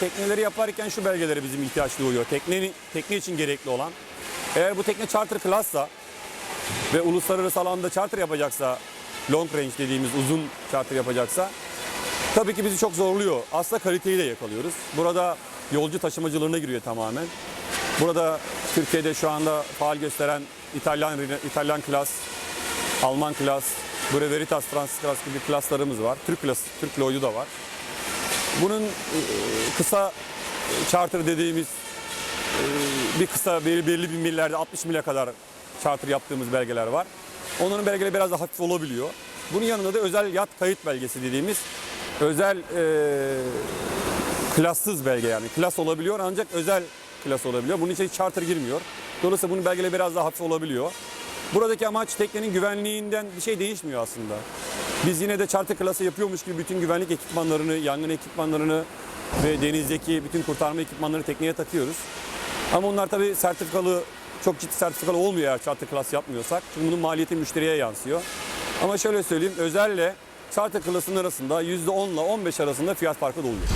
tekneleri yaparken şu belgelere bizim ihtiyaç duyuyor. Teknenin, tekne için gerekli olan. Eğer bu tekne charter class'sa ve uluslararası alanda charter yapacaksa, long range dediğimiz uzun charter yapacaksa tabii ki bizi çok zorluyor. Aslında kaliteyi de yakalıyoruz. Burada yolcu taşımacılığına giriyor tamamen. Burada Türkiye'de şu anda faal gösteren İtalyan İtalyan klas, Alman klas, Bre Veritas Fransız klas gibi klaslarımız var. Türk klas, Türk Lloyd'u da var. Bunun e, kısa charter dediğimiz e, bir kısa belli, belli bir millerde 60 mile kadar charter yaptığımız belgeler var. Onların belgeleri biraz daha hafif olabiliyor. Bunun yanında da özel yat kayıt belgesi dediğimiz özel e, klassız belge yani. Klas olabiliyor ancak özel klas olabiliyor. Bunun için charter girmiyor. Dolayısıyla bunun belgeleri biraz daha hafif olabiliyor. Buradaki amaç teknenin güvenliğinden bir şey değişmiyor aslında. Biz yine de charter klası yapıyormuş gibi bütün güvenlik ekipmanlarını, yangın ekipmanlarını ve denizdeki bütün kurtarma ekipmanlarını tekneye takıyoruz. Ama onlar tabii sertifikalı, çok ciddi sertifikalı olmuyor eğer charter klas yapmıyorsak. Çünkü bunun maliyeti müşteriye yansıyor. Ama şöyle söyleyeyim, özelle charter klasının arasında %10 ile 15 arasında fiyat farkı da oluyor.